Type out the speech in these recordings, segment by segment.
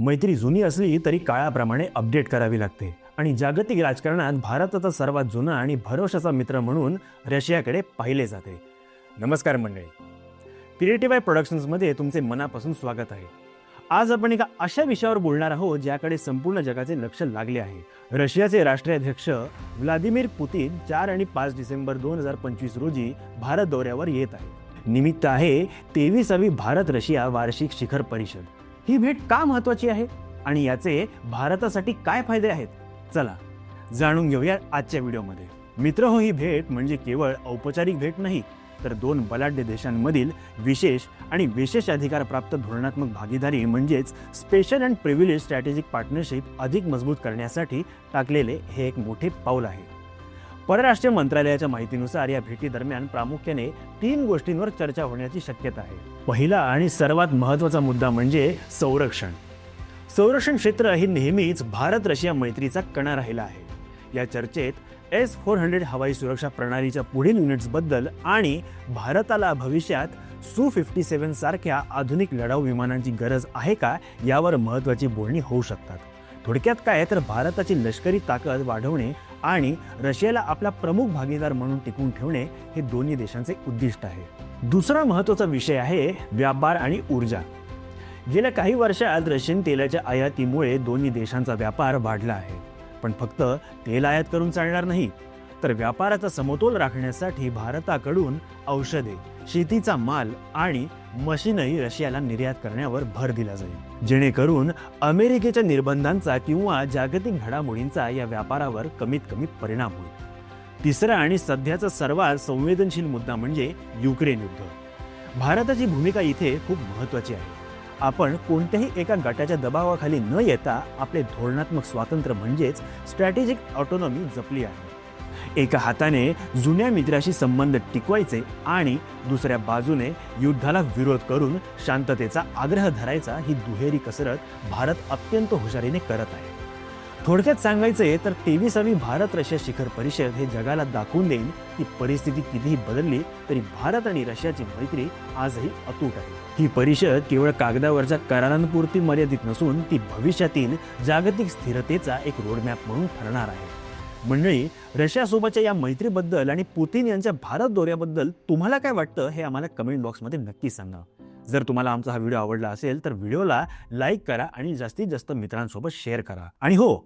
मैत्री जुनी असली तरी काळाप्रमाणे अपडेट करावी लागते. आणि जागतिक राजकारणात भारताचा सर्वात जुना आणि भरोशाचा मित्र म्हणून रशियाकडे पाहिले जाते. नमस्कार मंडळी. क्रिएटिव्ह आय प्रोडक्शन्समध्ये तुमचे मनापासून स्वागत आहे. आज आपण एका अशा विषयावर बोलणार आहोत ज्याकडे संपूर्ण जगाचे लक्ष लागले आहे. रशियाचे राष्ट्राध्यक्ष व्लादिमीर पुतीन चार आणि पाच डिसेंबर दोन हजार पंचवीस रोजी भारत दौऱ्यावर येत आहेत. निमित्त आहे तेविसावी भारत रशिया वार्षिक शिखर परिषद. ही भेट का महत्वाची आहे? आणि याचे भारतासाठी काय फायदे आहेत? चला जाणून घेऊया आजच्या व्हिडिओमध्ये. मित्र हो ही भेट म्हणजे केवळ औपचारिक भेट नाही तर दोन बलाढ्य देशांमधील विशेष आणि विशेष अधिकार प्राप्त धोरणात्मक भागीदारी म्हणजेच special and privilege strategic partnership अधिक मजबूत करण्यासाठी टाकलेले हे एक मोठे पाऊल आहे. परराष्ट्र मंत्रालयाच्या माहितीनुसार या भेटीदरम्यान प्रामुख्याने तीन गोष्टींवर चर्चा होण्याची शक्यता आहे. पहिला आणि सर्वात महत्त्वाचा मुद्दा म्हणजे संरक्षण. संरक्षण क्षेत्र ही नेहमीच भारत रशिया मैत्रीचा कणा राहिला आहे. या चर्चेत एस फोर हंड्रेड हवाई सुरक्षा प्रणालीच्या पुढील युनिट्सबद्दल आणि भारताला भविष्यात सू फिफ्टी सेवन सारख्या आधुनिक लढाऊ विमानांची गरज आहे का यावर महत्त्वाची बोलणी होऊ शकतात. थोडक्यात काय तर भारताची लष्करी ताकद वाढवणे आणि रशियाला आपला प्रमुख भागीदार म्हणून टिकून ठेवणे हे दोन्ही देशांचे उद्दिष्ट आहे. दुसरा महत्त्वाचा विषय आहे व्यापार आणि ऊर्जा. गेल्या काही वर्षात रशियन तेलाच्या आयातीमुळे दोन्ही देशांचा व्यापार वाढला आहे. पण फक्त तेल आयात करून चालणार नाही तर व्यापाराचा समतोल राखण्यासाठी भारताकडून औषधे शेतीचा माल आणि मशीनही रशियाला निर्यात करण्यावर भर दिला जाईल. जेणेकरून अमेरिकेच्या निर्बंधांचा किंवा जागतिक घडामोडींचा या व्यापारावर कमीत कमी परिणाम होईल. तिसरा आणि सध्याचा सर्वात संवेदनशील मुद्दा म्हणजे युक्रेन युद्ध. भारताची भूमिका इथे खूप महत्त्वाची आहे. आपण कोणत्याही एका गटाच्या दबावाखाली न येता आपले धोरणात्मक स्वातंत्र्य म्हणजेच स्ट्रॅटेजिक ऑटोनॉमी जपली आहे. एका हाताने जुन्या मित्राशी संबंध टिकवायचे आणि दुसऱ्या बाजूने युद्धाला विरोध करून शांततेचा आग्रह धरायचा ही दुहेरी कसरत भारत अत्यंत हुशारीने करत आहे. थोडक्यात सांगायचे तर तेविसावी भारत रशिया शिखर परिषद हे जगाला दाखवून देईल की परिस्थिती कितीही बदलली तरी भारत आणि रशियाची मैत्री आजही अतूट आहे. ही परिषद केवळ कागदावरच्या करारांपुरती मर्यादित नसून ती भविष्यातील जागतिक स्थिरतेचा एक रोडमॅप म्हणून ठरणार आहे. मंडळी रशियासोबतच्या या मैत्रीबद्दल आणि पुतीन यांच्या भारत दौऱ्याबद्दल तुम्हाला काय वाटतं हे आम्हाला कमेंट बॉक्समध्ये नक्की सांगा. जर तुम्हाला आमचा हा व्हिडिओ आवडला असेल तर व्हिडिओला लाईक करा आणि जास्तीत जास्त मित्रांसोबत शेअर करा. आणि हो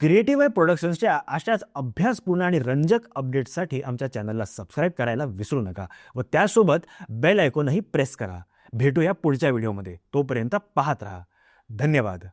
क्रिएटिव्ह प्रोडक्शन्सच्या अशाच अभ्यासपूर्ण आणि रंजक अपडेट्ससाठी आमच्या चॅनलला सबस्क्राईब करायला विसरू नका व त्यासोबत बेल आयकॉनही प्रेस करा. भेटूया पुढच्या व्हिडिओमध्ये. तोपर्यंत पाहत राहा. धन्यवाद.